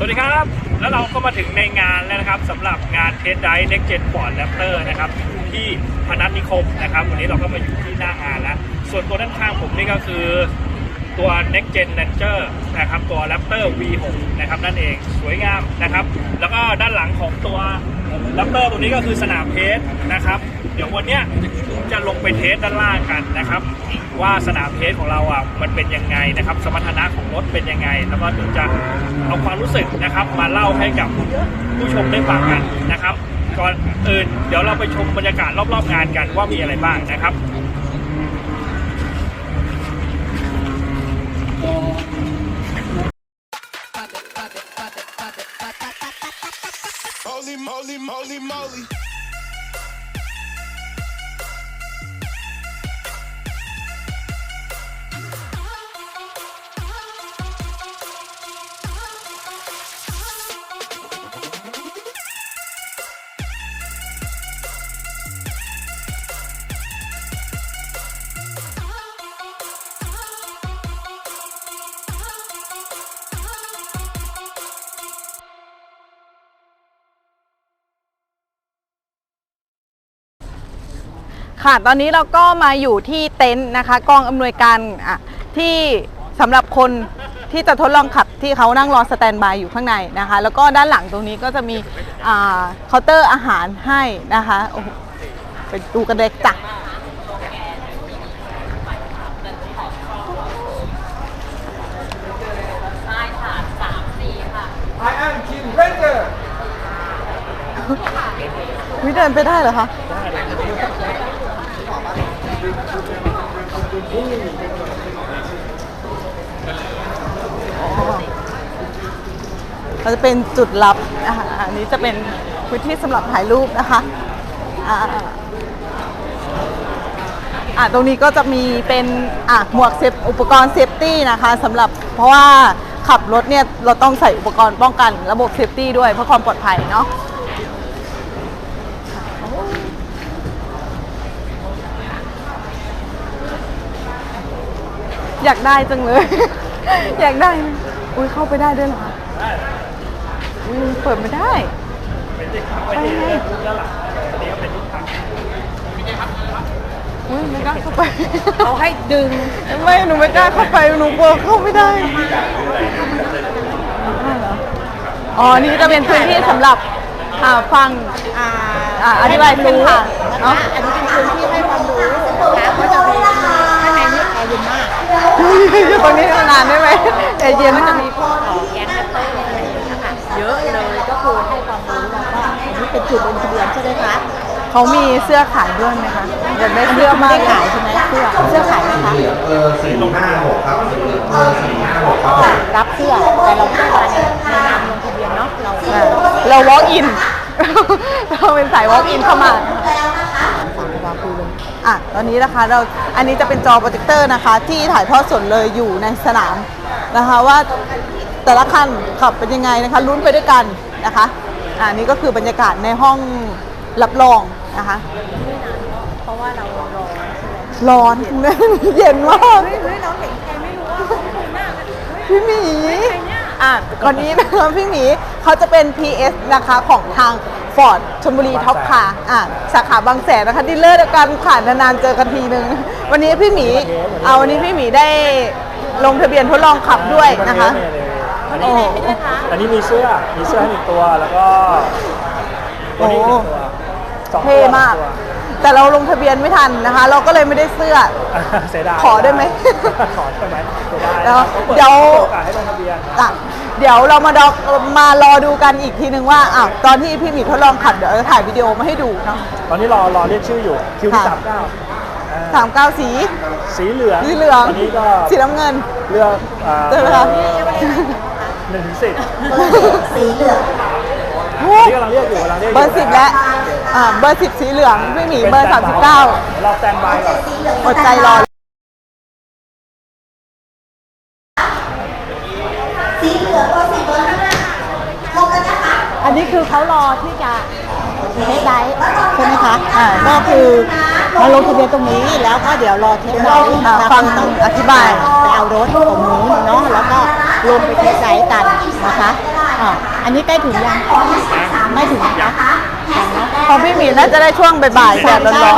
สวัสดีครับ แล้วเราก็มาถึงในงานแล้วนะครับสำหรับงานเทสได Next Gen Ford Raptor นะครับที่พนัสนิคมนะครับ วันนี้เราก็มาอยู่ที่หน้างานแล้ว ส่วนตัวด้านข้างผมนี่ก็คือตัว Next Gen Ranger นะครับตัว Raptor V6 นะครับนั่นเองสวยงามนะครับ แล้วก็ด้านหลังของตัว Raptor ตัวนี้ก็คือสนามเทสนะครับ เดี๋ยววันเนี้ย จะลงไปเทสด้านล่างกันนะครับ ว่าสนามเทสของเราอะมันเป็นยังไงนะครับ สมรรถนะของรถเป็นยังไง แล้วก็เดี๋ยวจะเอาความรู้สึกนะครับ มาเล่าให้กับผู้ชมได้ฟังกันนะครับก่อนอื่นเดี๋ยวเราไปชมบรรยากาศรอบๆงานกันว่ามีอะไรบ้างนะครับ Holy moly, moly, moly. ค่ะ ตอนนี้เราก็มาอยู่ที่เต็นท์นะคะ กองอำนวยการอะที่สำหรับคนที่จะทดลองขับที่เขานั่งรอสแตนบายอยู่ข้างในนะคะ แล้วก็ด้านหลังตรงนี้ก็จะมีอ่าเคาน์เตอร์อาหารให้นะคะโอ้โหไปดูกันเลยจ้ะวิเดินไปได้เหรอคะ เราจะเป็นจุดลับนะคะอันนี้จะเป็นพื้นที่สำหรับถ่ายรูปนะคะอ่าอ่าตรงนี้ก็จะมีเป็นอะหมวกเซฟอุปกรณ์เซฟตี้นะคะสำหรับเพราะว่าขับรถเนี่ยเราต้องใส่อุปกรณ์ป้องกันระบบเซฟตี้ด้วยเพื่อความปลอดภัยเนาะ อยากได้จังเลย อยากได้อุ้ยเข้าไปได้ด้วยเหรอคะอุ้ยเปิดไม่ได้ไปไงอุ้ยไม่กล้าเข้าไปเขาให้ดึง ไม่หนูไม่กล้าเข้าไปหนูกลัวเข้าไม่ได้อ้าวเหรออ๋อ นี่จะเป็นพื้นที่สำหรับอ่าฟังอ่าอ่าอธิบายเส้นทางนะเนาะคะอันนี้เป็นพื้นที่ให้ความรู้นะคะก็จะมีข้างในนี่แอร์เย็นมาก อยู่ตรงนี้นานได้ไหมใจเย็นก็จะมากมีพวกเอ่อแก๊งแรปเตอร์อะไรอย่างเงี้ยค่ะเยอะเลยก็คือให้ความรู้แล้วก็อันนี้เป็นจุดลงทะเบียนใช่ไหมคะเขามีเสื้อขายด้วยไหมคะอยากได้เสื้อไม่มากได้ขายใช่ไหมเสื้อเสื้อขายไหมคะเบอร์สี่ห้าหกครับเบอร์สี่ห้าหกครับผมรับเสื้อแต่เราไม่ได้มาในในนามลงทะเบียนเนาะเราอ่าเรา walk in เราเป็นสาย walk in เข้ามา สั่งวางคุยเลย อะตอนนี้นะคะเราอันนี้จะเป็นจอโปรเจคเตอร์นะคะ ที่ถ่ายทอดสดเลยอยู่ในสนามนะคะว่าแต่ละคันขับเป็นยังไงนะคะลุ้นไปด้วยกันนะคะอ่านี่ก็คือบรรยากาศในห้องรับรองนะคะเพราะว่าเรารอใช่ไหมร้อนเย็นมากเฮ้ยเฮ้ยเราเห็นใครไม่รู้ว่าเขาคุยหน้ากันเฮ้ยพี่หมีอะก่อนนี้นะคะพี่หมีเขาจะเป็น PS นะคะของทาง Ford ชลบุรีท็อปคาร์อะสาขาบางแสนนะคะดีลเลอร์เดียวกันขานนานๆเจอกันทีนึง วันนี้พี่หมีเอาวันนี้พี่หมีได้ลงทะเบียนทดลองขับด้วยนะคะโอ้โหอันนี้มีเสื้อ มีเสื้อให้หนึ่งตัวแล้วก็ตัวนี้หนึ่งตัวสองตัวเท่มากตัวแต่เราลงทะเบียนไม่ทันนะคะ เราก็เลยไม่ได้เสื้อเสียดายขอได้ไหมขอได้ไหมเสียดายเดี๋ยวนะครับขาปิเดี๋ยวโอกาสให้ลงทะเบียนอะ เดี๋ยวเรามาดอกมารอดูกันอีกทีนึงว่าอ้าวตอนที่พี่หมีทดลองขับเดี๋ยวจะถ่ายวิดีโอมาให้ดูเนาะ ตอนนี้รอรอเรียกชื่ออยู่คิวที่ค่ะ สามเก้าสามเก้าสี สีเหลืองสีเหลืองอันนี้ก็สีน้ำเงิน เลือกอ่าใช่ไหมคะหนึ่งถึงสิบสีเหลืองโอ้อันนี้กำลังเรียกอยู่กำลังเรียกอยู่เบอร์สิบและอ่าเบอร์สิบสีเหลืองพี่หมีเบอร์สามสิบเก้าดี๋ยวรอสแตนบายก่อน อดใจรอ สีเหลืองตัวสีเบอร์ข้างหน้าลงกันนะคะ อันนี้ คือเขารอที่จะเทสไดฟ์ใช่ไหมคะอ่าก็คือมาลงทะเบียนตรงนี้แล้วก็เดี๋ยวรอเทสไดฟ์อ่าฟังอธิบาย ไปเอารถตรงนู้นเนาะแล้วก็ลงไปเทสไดฟ์กันนะคะอ่าอันนี้ใกล้ถึงยังไม่ถึงนะคะของพี่หมีน่าจะได้ช่วงบ่ายๆแดดร้อน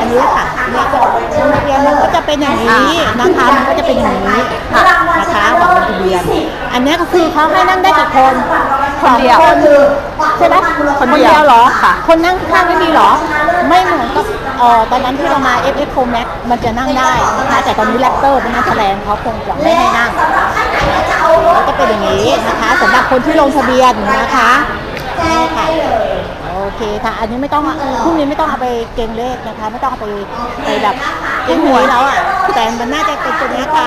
อันนี้ค่ะเนี่ยก็ลงทะเบียนมันก็จะเป็นอย่างนี้นะคะ มันก็จะเป็นอย่างนี้ค่ะนะคะบอกลงทะเบียนอันนี้ก็คือเขาให้นั่งได้กี่คนๆ คนเดียวสองคนใช่ไหมคนเดียวเหรอค่ะ คนนั่งข้างไม่มีเหรอ ไม่เหมือนกับเอ่อตอนนั้นที่เรามา F F Pro Max มันจะนั่งได้นะคะแต่ตอนนี้แรปเตอร์เป็นนักแสดงเขาคงจะไม่ให้นั่งก็จะเป็นอย่างนี้นะคะสำหรับคนที่ลงทะเบียนนะคะนี่ค่ะโอเคค่ะ อันนี้ไม่ต้องพรุ่งนี้ไม่ต้องเอาไปเก่งเลขนะคะ ไม่ต้องเอาไปไปแบบเก่งหวยแล้วอะแต่มันน่าจะเป็นตัวนี้ค่ะ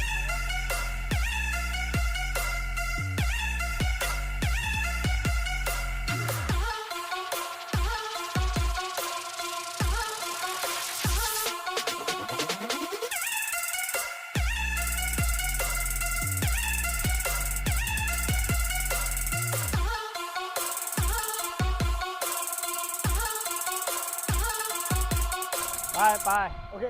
ไปไปโอเค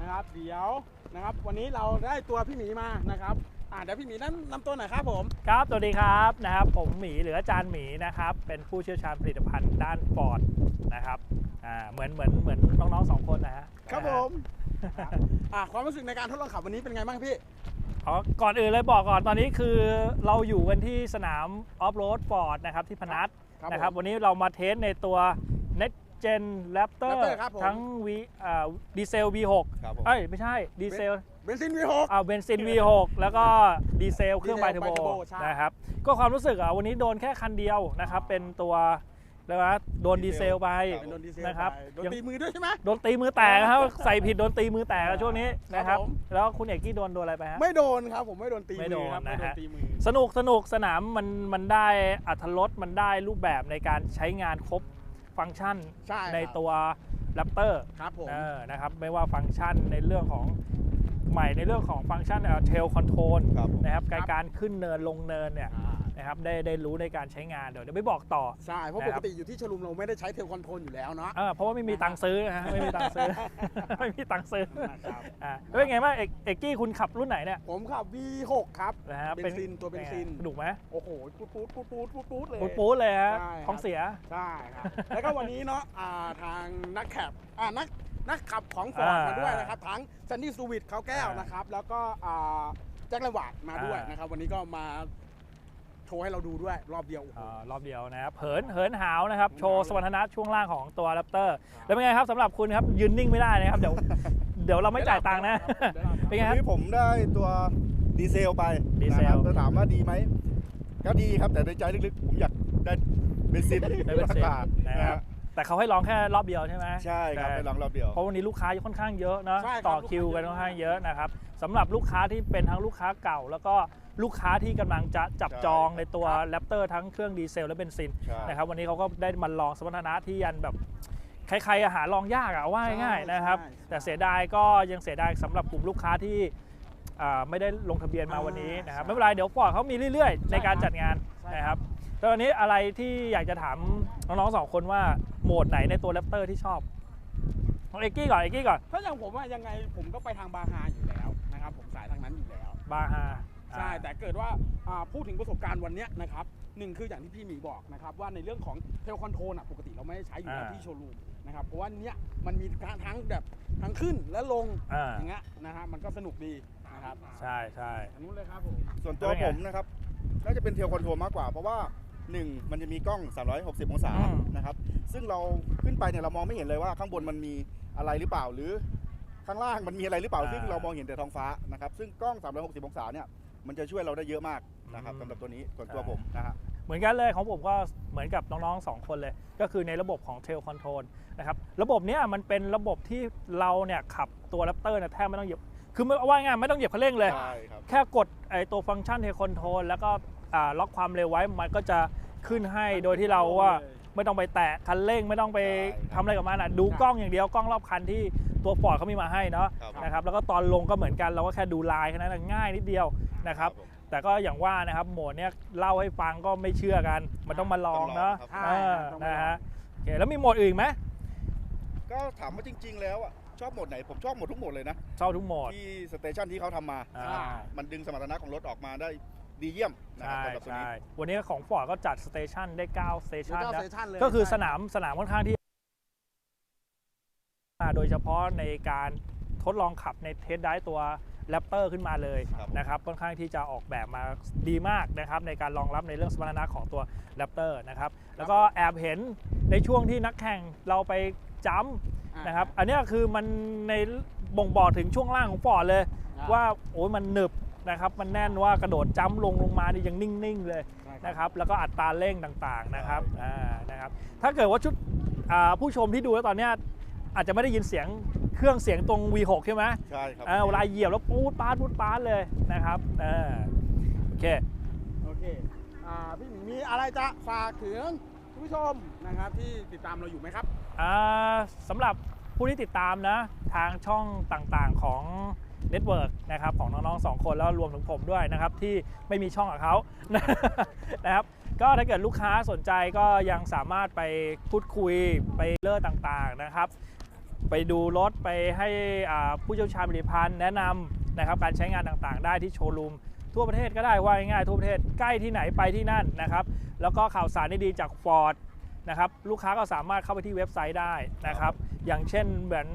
นะครับ เดี๋ยวนะครับ วันนี้เราได้ตัวพี่หมีมานะครับอ่าเดี๋ยวพี่หมีนั้นนำตัวหน่อยครับผม ครับสวัสดีครับนะครับ ผมหมีหรืออาจารย์หมีนะครับ เป็นผู้เชี่ยวชาญผลิตภัณฑ์ด้านฟอร์ดนะครับอ่าเหมือนเหมือนเหมือนน้องๆสองคนนะฮะครับผมอ่าความรู้สึกในการทดลองขับวันนี้เป็นไงบ้างพี่อ๋อก่อนอื่นเลยบอกก่อนตอนนี้คือเราอยู่กันที่สนามออฟโรดฟอร์ดนะครับที่พนัสครับนะครับผมวันนี้เรามาเทสในตัว Next Gen Raptor Raptor ครับผม ทั้ง V อ่าดีเซล V6 ครับผม เอ้ย ไม่ใช่ดีเซลเบนซิน V6 อ่าเบนซิน V6 แล้วก็ดีเซลเครื่องไบเทอร์โบ Bi-turbo ใช่ นะครับ ก็ความรู้สึกอะวันนี้โดนแค่คันเดียวนะครับ เป็นตัวแล้วนะโดนดีเซลไป เป็นโดนดีเซลนะครับ ไปโดนยังตีมือด้วยใช่ไหม โดนตีมือแตกนะครับ ใส่ผิดโดนตีมือแตกอะช่วงนี้นะครับผม แล้วคุณเอกกี้โดนโดนอะไรไปฮะ ไม่โดนครับผมไม่โดนตีไม่มืโดอนครับไม่นะโดนฮะ ตีมือ สนุกสนุกสนามมันมันได้อัธรสมันได้รูปแบบในการใช้งานครบ ฟังก์ชันใช่ครับในตัว Raptor ครับผมเออนะครับไม่ว่าฟังก์ชันในเรื่องของใหม่ในเรื่องของฟังก์ชันเทลคอนโทรลครับผมนะครับการการขึ้นเนินลงเนินเนี่ย นะครับได้ได้รู้ในการใช้งานเดี๋ยวเดี๋ยวไม่บอกต่อ ใช่ เพราะนะปครักบติอยู่ที่ชลุมเราไม่ได้ใช้เทลคอนโทรลอยู่แล้วเนาะ เออเพราะว่าไม่มีตังค์ซื้อนะฮะไม่มีตังค์ซื้อ ไม่มีตังค์ซื้อนะครับ อ่าแล้วเป็นไงบ้างเอกเอกกี้คุณขับรุ่นไหนเนี่ยผมขับ V6 ครับนะฮะเบนซินตัวเบนซินไงดุไหมโอ้โหปูดปูดปูดปูดปูดปูดเลย ปูดปูดเลยฮะใช่ครับท้องเสีย ใช่ครับแล้วก็วันนี้เนาะอ่าทางนักแคปอ่านักนักขับของฟอร์ดอ่ามมาด้วยนะครับทั้งซันดี้ซูวิตเขาแก้วอ่านนะครับ แล้วก็อ่าแจ็คเลวาร์ดมาด้วยอ่านนะครับ วันนี้ก็มาโช ว์ให้เราดูด้วยรอบเดียวโอ้โหอ่ารอบเดียวนะครับเหินเหินหาวนะครับ โชว์สมรรถนะช่วงล่างของตัวแรปเตอร์แล้วเป็นไงครับสำหรับคุณครับยืนนิ่งไม่ได้นะครับ เดี๋ยวเดี๋ยวเราไม่จ่ายตังค์นะ เป็นไงวันครับนี้ผมได้ตัวดีเซลไปดีเซล นะครับแล้วถามว่าดีไหมก็ดีครับแต่ในใจลึกๆ ผมอยากได้เบนซินได้เป็นเซนมากกว่านะนะคครัรับบแต่เขาให้ลองแค่รอบเดียวใช่ไหม ใช่ครับไปลองรอบเดียว เพราะวันนี้ลูกค้าค่อนข้างเยอะเนาะใช่ครับต่อลูกค้าคิวกันเยอะค่อนข้างเยอะนะครับสำหรับลูกค้าที่เป็นทั้งลูกค้าเก่า แล้วก็ ลูกค้าที่กำลังจะจับจองในตัวแรปเตอร์ทั้งเครื่องดีเซลและเบนซินใช่ นะครับวันนี้เขาก็ได้มาลองสมรรถนะที่ยันแบบใครๆอะหาลองยากอะว่าง่ายๆนะครับ ใช่ใช่แต่เสียดายก็ยังเสียดายสำหรับกลุ่มลูกค้าที่อ่าไม่ได้ลงทะเบียนมาวันนี้นะครับใช่ไม่เป็นไรเดี๋ยวฟอร์ดเขามีเรื่อยๆ ในการจัดงานใช่นะครับแล้ววันนี้อะไรที่อยากจะถามน้องๆสองคนว่าโหมดไหนในตัวแรปเตอร์ที่ชอบของเอกกี้ก่อนเอกกี้ก่อนถ้าอย่างผมอะยังไงผมก็ไปทางบาฮาอยู่แล้วนะครับผมสายทางนั้นอยู่แล้ว บาฮา ใช่แต่เกิดว่าอ่าพูดถึงประสบการณ์วันเนี้ยนะครับหนึ่งคืออย่างที่พี่หมีบอกนะครับว่าในเรื่องของเทลคอนโทรลอะปกติเราไม่ได้ใช้อยู่แล้วที่โชว์รูมนะครับเพราะว่าเนี้ยมันมีทั้งแบบทั้งขึ้นและลงอ่า อย่างเงี้ยนะฮะมันก็สนุกดีนะครับใช่ใช่ อันนู้นเลยครับผม ส่วนตัวเป็นไง ผมนะครับน่าจะเป็นเทลคอนโทรลมากกว่า เพราะว่า1มันจะมีกล้อง 360 องศาอืมนะครับซึ่งเราขึ้นไปเนี่ยเรามองไม่เห็นเลยว่าข้างบนมันมีอะไรหรือเปล่าหรือข้างล่างมันมีอะไรหรือเปล่าซึ่งเรามองเห็นแต่ท้องฟ้านะครับซึ่งกล้อง 360 องศาเนี่ย มันจะช่วยเราได้เยอะมากนะครับสำหรับตัวนี้ส่วนตัวผมนะฮะเหมือนกันเลยของผมก็เหมือนกับน้องๆสองคนเลย ก็คือในระบบของ Trail Control นะครับระบบเนี้ยมันเป็นระบบที่เราเนี่ยขับตัว Raptor เนี่ยแทบไม่ต้องเหยียบ คือไม่ว่าง่ายไม่ต้องเหยียบคันเร่งเลย ใช่ครับ แค่กดไอตัวฟังก์ชันเทคอนโทรลแล้วก็อ่าล็อกความเร็วไว้มันก็จะขึ้นให้โดยที่เราว่า ไม่ต้องไปแตะคันเร่งไม่ต้องไปใช่ทำอะไรกับมันอะดูกล้องอย่างเดียวกล้องรอบคันที่ตัวฟอร์ดเขามีมาให้เนาะครับนะครับแล้วก็ตอนลงก็เหมือนกันเราก็แค่ดูลายแค่นั้นนะง่ายนิดเดียวนะครับผมแต่ก็อย่างว่านะครับโหมดเนี้ยเล่าให้ฟังก็ไม่เชื่อกัน มันต้องมาลองเนาะต้องลองครับเออต้องมาลองนะฮะโอเคแล้วมีโหมดอื่นไหมก็ถามว่าจริง ๆ แล้วอะชอบโหมดไหนผมชอบโหมดทุกโหมดเลยนะชอบทุกโหมดที่สเตชันที่เขาทำมาอ่ามันดึงสมรรถนะของรถออกมาได้ ดีเยี่ยมนะครัใช่บสำหรับตัวใช่นี้ วันนี้ของฟอร์ดก็จัดสเตชันได้9สเตชันเก้านะสเตชันเลยก็คือใช่ สนามสนามค่อนข้างที่มาโดยเฉพาะในการทดลองขับในเทสได้ตัวแรปเตอร์ขึ้นมาเลยครับ นะครับค่อนข้างที่จะออกแบบมาดีมากนะครับ ในการรองรับในเรื่องสมรรถนะของตัวแรปเตอร์นะครับ แล้วก็แอบเห็นในช่วงที่นักแข่งเราไปจัมป์อ่านะครับ อันเนี้ยคือมันในบ่งบอกถึงช่วงล่างของฟอร์ดเลย อ่า ว่าโอ้ยมันหนึบ นะครับมันแน่นว่ากระโดดจัมป์ลงลงมานี่ยังนิ่งๆเลยนะครับแล้วก็อัตราเร่งต่างๆนะครับอ่านะครับถ้าเกิดว่าชุดอ่าผู้ชมที่ดูแล้วตอนเนี้ยอาจจะไม่ได้ยินเสียงเครื่องเสียงตรง V6 ใช่ไหมใช่ครับอ่าเวลาเหยียบแล้วปูดปาดปูดปาดเลยนะครับอ่าโอเคโอเคอ่าพี่หมีมีอะไรจะฝากถึงคุณผู้ชมนะครับที่ติดตามเราอยู่ไหมครับอ่าสำหรับผู้ที่ติดตามนะทางช่องต่างๆของ เน็ตเวิร์กนะครับของน้องๆสองคนแล้วรวมถึงผมด้วยนะครับที่ไม่มีช่องกับเขานะครับก็ถ้าเกิดลูกค้าสนใจก็ยังสามารถไปพูดคุยไปเลอร์ต่างๆนะครับ ไปดูรถไปให้ผู้เชี่ยวชาญผลิตภัณฑ์แนะนำนะครับการใช้งานต่างๆ ได้ที่โชว์รูมทั่วประเทศก็ได้ว่าง่ายๆทั่วประเทศใกล้ที่ไหนไปที่นั่นนะครับแล้วก็ข่าวสารดีๆจาก Ford นะครับลูกค้าก็สามารถเข้าไปที่เว็บไซต์ได้นะครับ อย่างเช่นเหมือน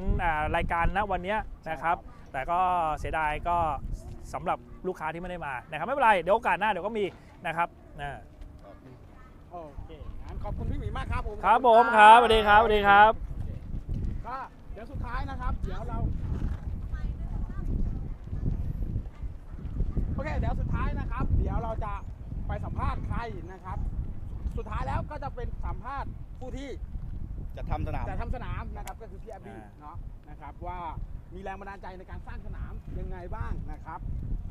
รายการณวันนี้นะครับ แต่ก็เสียดายก็สำหรับลูกค้าที่ไม่ได้มานะครับไม่เป็นไรเดี๋ยวโอกาสหน้าเดี๋ยวก็มีนะครับนะโอเคงั้นขอบคุณพี่หมีมากครับผมครับผมครับสวัสดีครับสวัสดีครับก็เดี๋ยวสุดท้ายนะครับ เดี๋ยวเราโอเคเดี๋ยวสุดท้ายนะครับ เดี๋ยวเราจะไปสัมภาษณ์ใครนะครับ สุดท้ายแล้วก็จะเป็นสัมภาษณ์ผู้ที่ จะทำสนาม จะทำสนามนะครับก็คือพี่แอบบี้อ่า เนาะนะครับว่ามีแรงบันดาลใจในการสร้างสนามยังไงบ้างนะครับ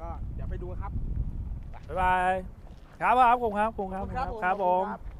ก็เดี๋ยวไปดูครับ บ๊ายบาย ครับครับผมครับผมครับ ขอบคุณครับผมขอบคุณ